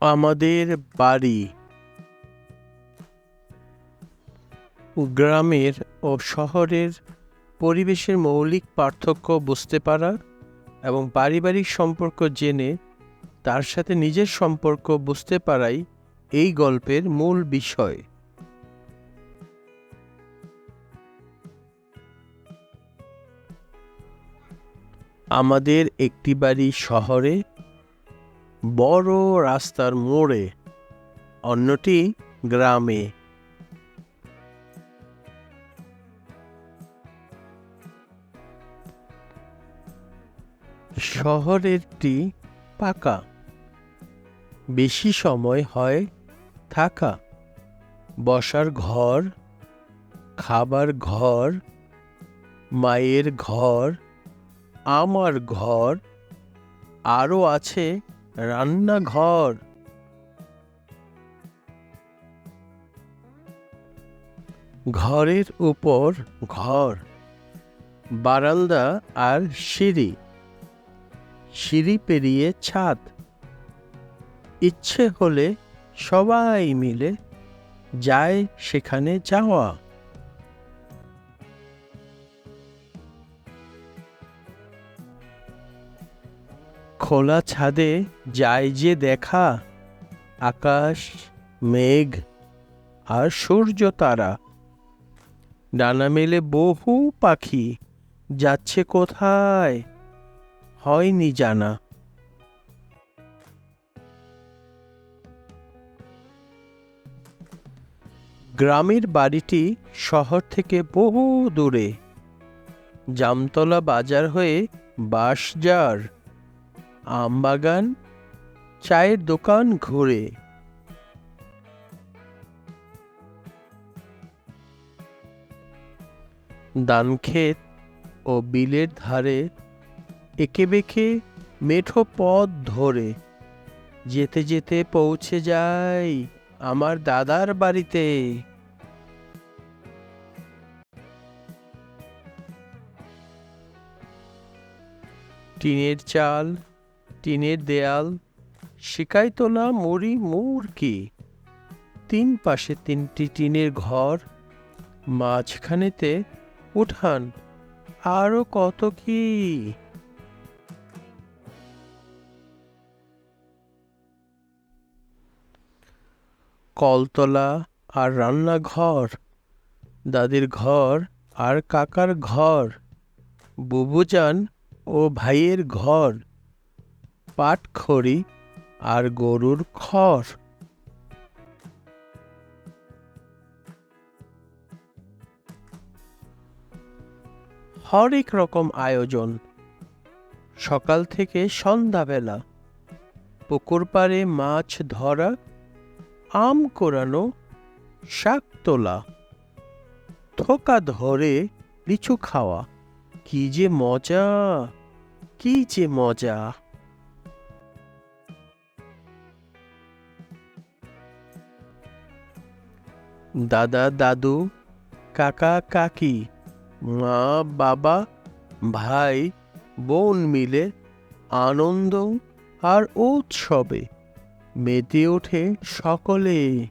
আমাদের বাড়ি গ্রামের ও শহরের পরিবেশের মৌলিক পার্থক্য বুঝতে পারা এবং পারিবারিক সম্পর্ক জেনে তার সাথে নিজের সম্পর্ক বুঝতে পারাই এই গল্পের মূল বিষয়। আমাদের একটি বাড়ি শহরে বড় রাস্তার মোড়ে, অন্যটি গ্রামে। শহরেরটি পাকা, বেশি সময় হয় থাকা। বসার ঘর, খাবার ঘর, মায়ের ঘর, আমার ঘর, আরও আছে রান্নাঘর। ঘরের উপর ঘর, বারান্দা আর সিঁড়ি সিঁড়ি পেরিয়ে ছাদ। ইচ্ছে হলে সবাই মিলে যায় সেখানে যাওয়া। খোলা ছাদে যায় যে দেখা, আকাশ, মেঘ আর সূর্য তারা। ডানা মেলে বহু পাখি, যাচ্ছে কোথায় হয়নি জানা। গ্রামের বাড়িটি শহর থেকে বহু দূরে। জামতলা বাজার হয়ে বাঁশজার আমবাগান, চায়ের দোকান ঘুরে। ধানক্ষেত ও বিলের ধারে একে বেঁকে মেঠো পথ ধরে। যেতে যেতে পৌঁছে যাই আমার দাদার বাড়িতে। টিনের চাল টিনের দেয়াল শিকাই তোলা মুড়ি মুরকি তিন পাশে তিনটি টিনের ঘর, মাঝখানেতে উঠান, আরও কত কি? কলতলা আর রান্নাঘর, দাদির ঘর আর কাকার ঘর, বুবুজান ও ভাইয়ের ঘর। পাটখড়ি আর গরুর খড়। হরেক রকম আয়োজন। সকাল থেকে সন্ধ্যাবেলা পুকুর পাড়ে মাছ ধরা, আম কোরানো, শাক তোলা। থোকা ধরে লিচু খাওয়া। কি যে মজা, কি যে মজা। দাদা, দাদু, কাকা, কাকি, মা, বাবা, ভাই, বোন মিলে আনন্দ আর উৎসবে মেতে ওঠে সকলে।